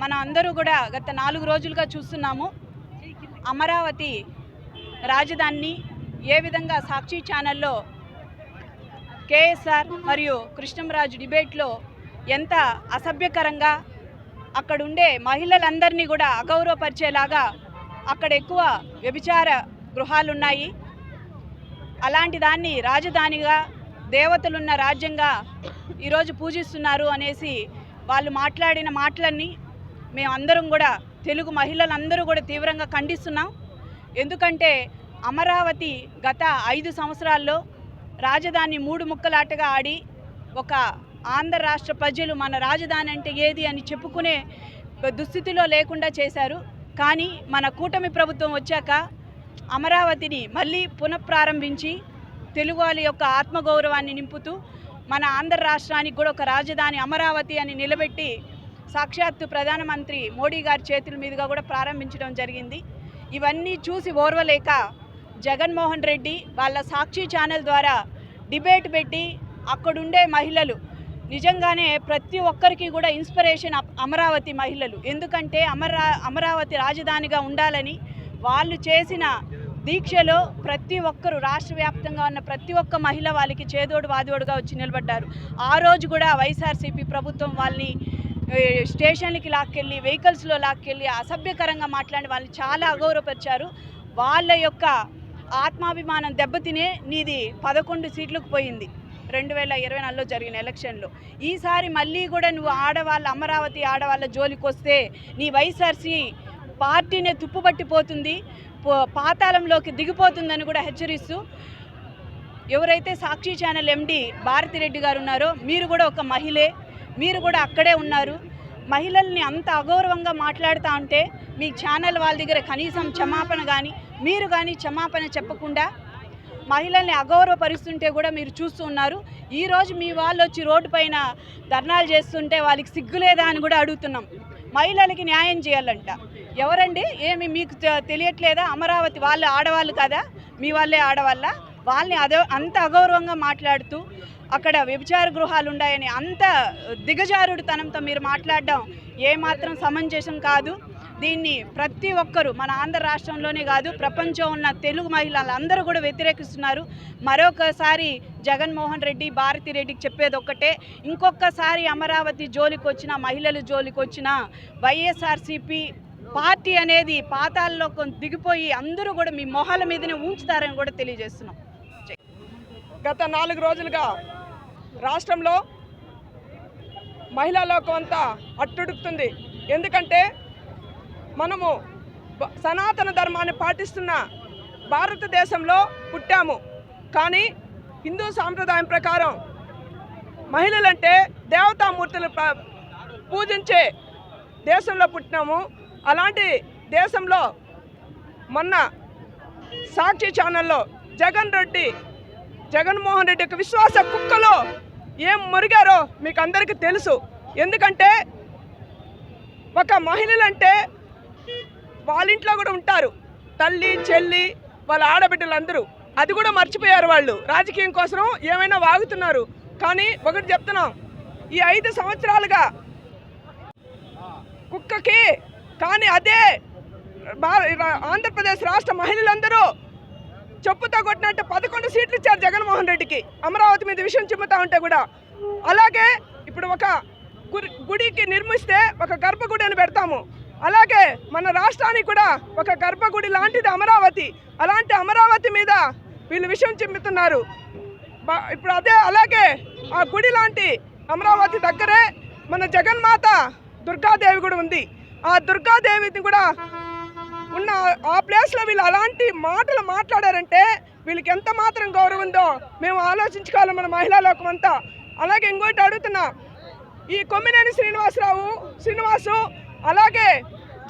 మన అందరూ కూడా గత నాలుగు రోజులుగా చూస్తున్నాము అమరావతి రాజధానిని ఏ విధంగా సాక్షి ఛానల్లో కేఎస్ఆర్ మరియు కృష్ణంరాజు డిబేట్లో ఎంత అసభ్యకరంగా అక్కడుండే మహిళలందరినీ కూడా అగౌరవపరిచేలాగా అక్కడ ఎక్కువ వ్యభిచార గృహాలున్నాయి. అలాంటి దాన్ని రాజధానిగా దేవతలున్న రాజ్యంగా ఈరోజు పూజిస్తున్నారు అనేసి వాళ్ళు మాట్లాడిన మాటలన్నీ మేమందరం కూడా తెలుగు మహిళలందరూ కూడా తీవ్రంగా ఖండిస్తున్నాం. ఎందుకంటే అమరావతి గత ఐదు సంవత్సరాల్లో రాజధాని మూడు ముక్కలాటగా ఆడి ఒక ఆంధ్ర రాష్ట్ర ప్రజలు మన రాజధాని అంటే ఏది అని చెప్పుకునే దుస్థితిలో లేకుండా చేశారు. కానీ మన కూటమి ప్రభుత్వం వచ్చాక అమరావతిని మళ్ళీ పునఃప్రారంభించి తెలుగు వాళ్ళ యొక్క ఆత్మగౌరవాన్ని నింపుతూ మన ఆంధ్ర రాష్ట్రానికి కూడా ఒక రాజధాని అమరావతి అని నిలబెట్టి సాక్షాత్తు ప్రధానమంత్రి మోడీ గారి చేతుల మీదుగా కూడా ప్రారంభించడం జరిగింది. ఇవన్నీ చూసి ఓర్వలేక జగన్మోహన్ రెడ్డి వాళ్ళ సాక్షి ఛానల్ ద్వారా డిబేట్ పెట్టి అక్కడుండే మహిళలు నిజంగానే ప్రతి ఒక్కరికి కూడా ఇన్స్పిరేషన్ అప్- అమరావతి మహిళలు. ఎందుకంటే అమరా అమరావతి రాజధానిగా ఉండాలని వాళ్ళు చేసిన దీక్షలో ప్రతి ఒక్కరు రాష్ట్ర వ్యాప్తంగా ఉన్న ప్రతి ఒక్క మహిళ వాళ్ళకి చేదోడు వాదోడుగా వచ్చి నిలబడ్డారు. ఆ రోజు కూడా వైఎస్ఆర్సీపీ ప్రభుత్వం వాళ్ళని స్టేషన్లకి లాక్కెళ్ళి వెహికల్స్లో లాక్కెళ్ళి అసభ్యకరంగా మాట్లాడి వాళ్ళని చాలా అగౌరవపరిచారు. వాళ్ళ యొక్క ఆత్మాభిమానం దెబ్బతినే నీది పదకొండు సీట్లకు పోయింది. రెండు వేల ఇరవై నాలుగులో జరిగిన ఎలక్షన్లో. ఈసారి మళ్ళీ కూడా నువ్వు ఆడవాళ్ళ అమరావతి ఆడవాళ్ళ జోలికి వస్తే నీ వైఎస్ఆర్సీ పార్టీనే తుప్పుపట్టిపోతుంది పాతాళంలోకి దిగిపోతుందని కూడా హెచ్చరిస్తూ ఎవరైతే సాక్షి ఛానల్ ఎండి భారతిరెడ్డి గారు ఉన్నారో మీరు కూడా ఒక మహిళే. మీరు కూడా అక్కడే ఉన్నారు. మహిళల్ని అంత అగౌరవంగా మాట్లాడుతూ ఉంటే మీ ఛానల్ వాళ్ళ దగ్గర కనీసం క్షమాపణ కానీ మీరు కానీ క్షమాపణ చెప్పకుండా మహిళల్ని అగౌరవపరుస్తుంటే కూడా మీరు చూస్తూ ఉన్నారు. ఈరోజు మీ వాళ్ళు వచ్చి రోడ్డు పైన ధర్నాలు చేస్తుంటే వాళ్ళకి సిగ్గులేదా అని కూడా అడుగుతున్నాం. మహిళలకి న్యాయం చేయాలంట. ఎవరండి? ఏమి మీకు తె- తెలియట్లేదా? అమరావతి వాళ్ళు ఆడవాళ్ళు కదా? మీ వాళ్ళే ఆడవాళ్ళ? వాళ్ళని అదో అంత అగౌరవంగా మాట్లాడుతూ అక్కడ వ్యభిచార గృహాలు ఉన్నాయని అంత దిగజారుడుతనంతో మీరు మాట్లాడడం ఏమాత్రం సమంజసం కాదు. దీన్ని ప్రతి ఒక్కరూ మన ఆంధ్ర రాష్ట్రంలోనే కాదు ప్రపంచం ఉన్న తెలుగు మహిళలు అందరూ కూడా వ్యతిరేకిస్తున్నారు. మరొకసారి జగన్మోహన్ రెడ్డి భారతి రెడ్డికి చెప్పేది ఒక్కటే ఇంకొకసారి అమరావతి జోలికి వచ్చిన మహిళలు జోలికి వచ్చిన వైఎస్ఆర్సీపీ పార్టీ అనేది పాతాల్లో దిగిపోయి అందరూ కూడా మీ మొహాల మీదనే ఉంచుతారని కూడా తెలియజేస్తున్నాం. గత నాలుగు రోజులుగా రాష్ట్రంలో మహిళా లోకం అంతా అట్టుడుకుతుంది. ఎందుకంటే మనము సనాతన ధర్మాన్ని పాటిస్తున్న భారతదేశంలో పుట్టాము. కానీ హిందూ సాంప్రదాయం ప్రకారం మహిళలంటే దేవతామూర్తులు ప- పూజించే దేశంలో పుట్టినాము. అలాంటి దేశంలో మొన్న సాక్షి ఛానల్లో జగన్ రెడ్డి జగన్మోహన్ రెడ్డి యొక్క విశ్వాస కుక్కలో ఏం మురిగారో మీకు అందరికీ తెలుసు. ఎందుకంటే ఒక మహిళలంటే వాళ్ళ ఇంట్లో కూడా ఉంటారు. తల్లి చెల్లి వాళ్ళ ఆడబిడ్డలందరూ. అది కూడా మర్చిపోయారు వాళ్ళు. రాజకీయం కోసం ఏమైనా వాగుతున్నారు. కానీ ఒకటి చెప్తున్నాం. ఈ ఐదు సంవత్సరాలుగా కుక్కకి కానీ అదే ఆంధ్రప్రదేశ్ రాష్ట్ర మహిళలందరూ చెప్పుతో కొట్టినట్టు పదకొండు సీట్లు ఇచ్చారు జగన్మోహన్ రెడ్డికి. అమరావతి మీద విషయం చెబుతా ఉంటే కూడా. అలాగే ఇప్పుడు ఒక గుడి గుడికి నిర్మిస్తే ఒక గర్భగుడి అని పెడతాము. అలాగే మన రాష్ట్రానికి కూడా ఒక గర్భగుడి లాంటిది అమరావతి. అలాంటి అమరావతి మీద వీళ్ళు విషయం చెబుతున్నారు. ఇప్పుడు అదే అలాగే ఆ గుడి లాంటి అమరావతి దగ్గరే మన జగన్మాత దుర్గాదేవి కూడా ఉంది. ఆ దుర్గాదేవిని కూడా ఉన్న ఆ ప్లేస్లో వీళ్ళు అలాంటి మాటలు మాట్లాడారంటే వీళ్ళకి ఎంత మాత్రం గౌరవం ఉందో మేము ఆలోచించుకోవాలి మన మహిళా లోకం అంతా. అలాగే ఇంకోటి అడుగుతున్నా ఈ కొమ్మినేని శ్రీనివాసరావు శ్రీనివాసు అలాగే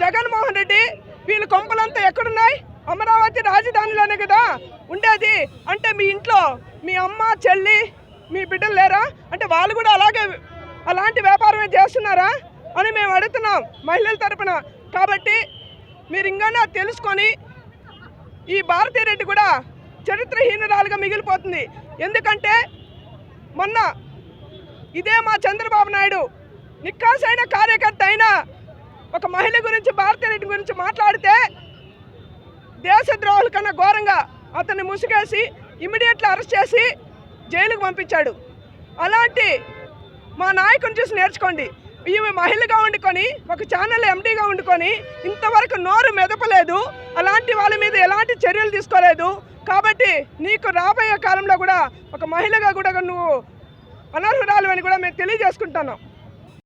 జగన్మోహన్ రెడ్డి వీళ్ళ కొంపలంతా ఎక్కడున్నాయి? అమరావతి రాజధానిలోనే కదా ఉండేది. అంటే మీ ఇంట్లో మీ అమ్మ చెల్లి మీ బిడ్డలు లేరా? అంటే వాళ్ళు కూడా అలాగే అలాంటి వ్యాపారమే చేస్తున్నారా అని మేము అడుగుతున్నాం మహిళల తరపున. కాబట్టి మీరు తెలుసుకొని ఈ భారతీరెడ్డి కూడా చరిత్రహీనురాలుగా మిగిలిపోతుంది. ఎందుకంటే మొన్న ఇదే మా చంద్రబాబు నాయుడు నిక్కాసైన కార్యకర్త అయినా ఒక మహిళ గురించి భారతీరెడ్డి గురించి మాట్లాడితే దేశద్రోహుల కన్నా ఘోరంగా అతన్ని ముసుగేసి ఇమీడియట్లీ అరెస్ట్ చేసి జైలుకు పంపించాడు. అలాంటి మా నాయకుని చూసి నేర్చుకోండి. ఈమె మహిళగా వండుకొని ఒక ఛానల్ ఎండీగా వండుకొని ఇంతవరకు నోరు మెదపలేదు. అలాంటి వాళ్ళ మీద ఎలాంటి చర్యలు తీసుకోలేదు. కాబట్టి నీకు రాబోయే కాలంలో కూడా ఒక మహిళగా కూడా నువ్వు అనర్హురాలు అని కూడా మేము తెలియజేసుకుంటున్నాం.